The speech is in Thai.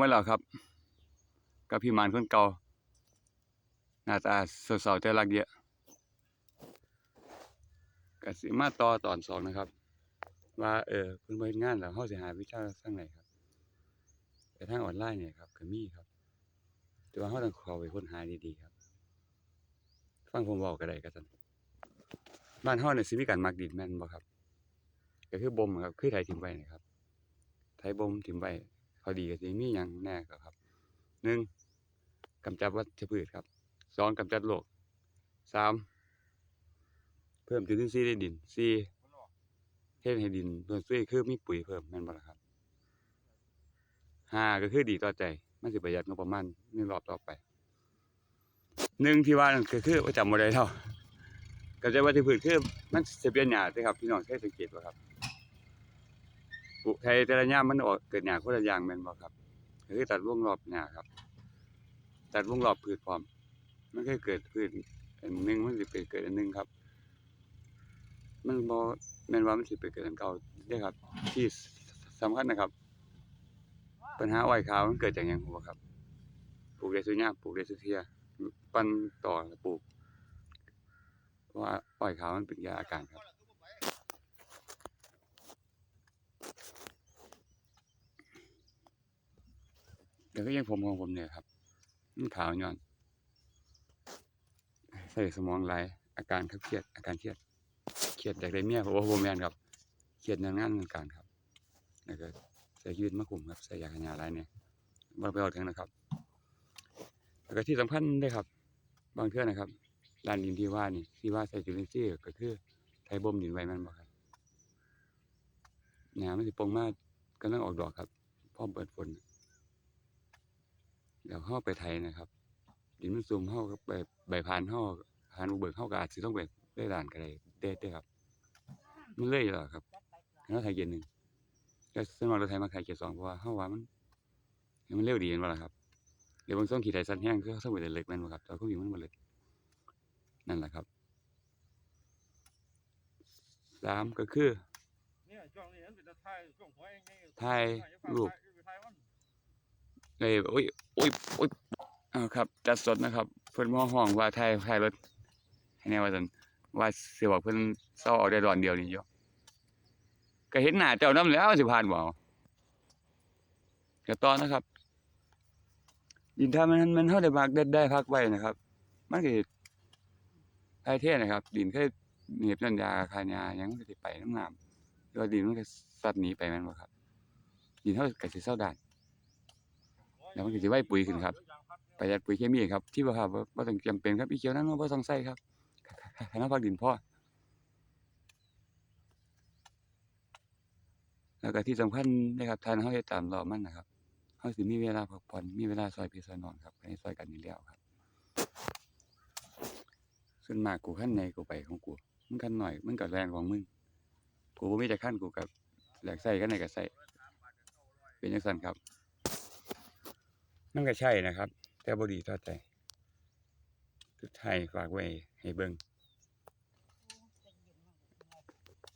มาแล้วครับ กับพี่มานคนเก่าหน้าตาสาวๆแต่รักเยอะกสิมาต่อตอนสองนะครับ ว่าเออเพิ่นบ่เฮ็ดงานแล้วเฮาสิหายวิชาทางไหนครับแต่ทางออนไลน์เนี่ยครับก็มีครับ แต่ว่าเฮาต้องข้าไปค้นหาดีๆครับ ฟังผมเว้าก็ได้ก็ซั่นบ้านเฮาเนี่ยสิมีการมักดินแม่นบ่ครับ ก็คือบ่มครับคือไถถิ่มไว้นะครับไถบ่มถิ่มไว้ ข้อดีก็สิมีหยังแน่ก็ครับหนึ่งกำจัดวัชพืชครับสองกำจัดโรคสามเพิ่มจุลินทรีย์ในดินสี่เฮ็ดให้ดินเพิ่มซุยคือมีปุ๋ยเพิ่มแม่นบ่ล่ะครับห้าก็คือดีต่อใจมันสิประหยัดงบประมาณในรอบต่อไปหนึ่งที่ว่านั่นก็คือว่าจำบ่ได้เท่ากำจัดวัชพืชคือมันสิเป็นหญ้าเด้ครับพี่น้องเคยสังเกตบ่ครับ ปลูกไทยแต่ละย่ามมันออกเกิดหญ้าคนละอย่างแม่นบ่ครับคือตัดวงรอบหญ้าครับ ตัดวงรอบพืชพร้อม มันก็เกิดพืชอันหนึงมันสิไปเกิดอันหนึงครับ มันบ่แม่นว่ามันสิไปเกิดอันเก่าเด้ครับ ที่สำคัญนะครับ ปัญหาอ้อยขาวมันเกิดจากหยังบ่ครับ ปลูกได้ซุยาปลูกได้ซุเทียปั้นต่อปลูก เพราะว่าอ้อยขาวมันเป็นยาอาการครับ เดี๋ยวก็ยังผมของผมเนี่ยครับมันขาวย้อนใส่สมองหลายอาการเครียดอาการเครียดเครียดจากได้เมียเพราะว่าโบแมนครับเครียดในงานงานการครับแล้วก็ใส่ชีวิตมาคุมครับใส่ยาขยาหลายเนี่ยบ่ไปเอาถึงนะครับแล้วก็ที่สำคัญเลยครับ บางเทื่อนะครับลานดินที่ว่านี่ที่ว่าใส่จุลินทรีย์ก็คือไทยบ่มดินไว้มันบ่ครับหญ้ามันสิปงมากกำลังออกดอกครับพร้อเปิดฝน เดี๋ยวเฮาไปไถนะครับ ดินมันซุ่มเฮาก็ไปใบพานเฮาพานอุเบิกเฮาก็อาจสิต้องไปได้ด่านก็ได้เด้เด้ครับ มันเลยแล้วครับแล้วไถเกียร์หนึ่งแต่ส่วนมากเราไถมาไถเกียร์สองเพราะว่าเฮาว่ามันมันเร็วดีแม่นบ่ล่ะครับเดี๋ยวบางช่วงขี่ไถสั้นแห้งคือเฮาต้องไปเล็กๆแม่นบ่ครับแต่ว่าความจริงมันบ่เล็กนั่นแหละครับสามก็คือเนี่ยช่วงนี้มันเป็นตะไคร้ช่วงหัวเองนี่ถ่ายรูปถ่ายมันเลยโอ้ยโอ้ยโอ้ยอ้าครับจัดสดนะครับ เพิ่อนมาห้องว่าไทยไทยรถให้แน่ว่าซั่นว่าเสิบอกเพิ่อนเซาออกได้ดอนเดียวนี่อยู่ก็เห็นหน้าเจ้านำแล้วสิผ่านบ่เอาก็ต่อนนะครับดินถ้ามันมันเฮาได้พักได้ได้พักไว้นะครับ มันก็ไทยเทนะครับ ดินเคยเหน็บสัญญาคานยายังมันก็ไปน้ำน้ำแล้วดินมันก็สัดหนีไปม่นบ่ครับดินเฮาก็สิเซาด้าน แล้วมันก็สิไว้ปุ๋ยขึ้นครับประหยัดปุ๋ยเคมีครับ ที่ว่าครับว่าต้องจำเป็นครับอีเขียวนั้นบ่ต้องใส่ครับให้น้ำพักดินพ่อแล้วก็ที่สำคัญนะครับทานเฮาเฮ็ดตามรอมันนะครับเฮาสิมีเวลาพักผ่อนมีเวลาซอยพี่ซอยนองครับให้ซอยกันนี่แล้วครับส่วนมากกูคันใหญ่กูไปของกูมันคันหน้อยมันก็แรงของมึงกูบ่มีแต่คันกูก็อยากใส่กันไหนก็ใส่เป็นจังซั่นครับ มันก็ใช่นะครับ แต่บดีต่อใจทุกไทยฝากไว้ให้เบิ่ง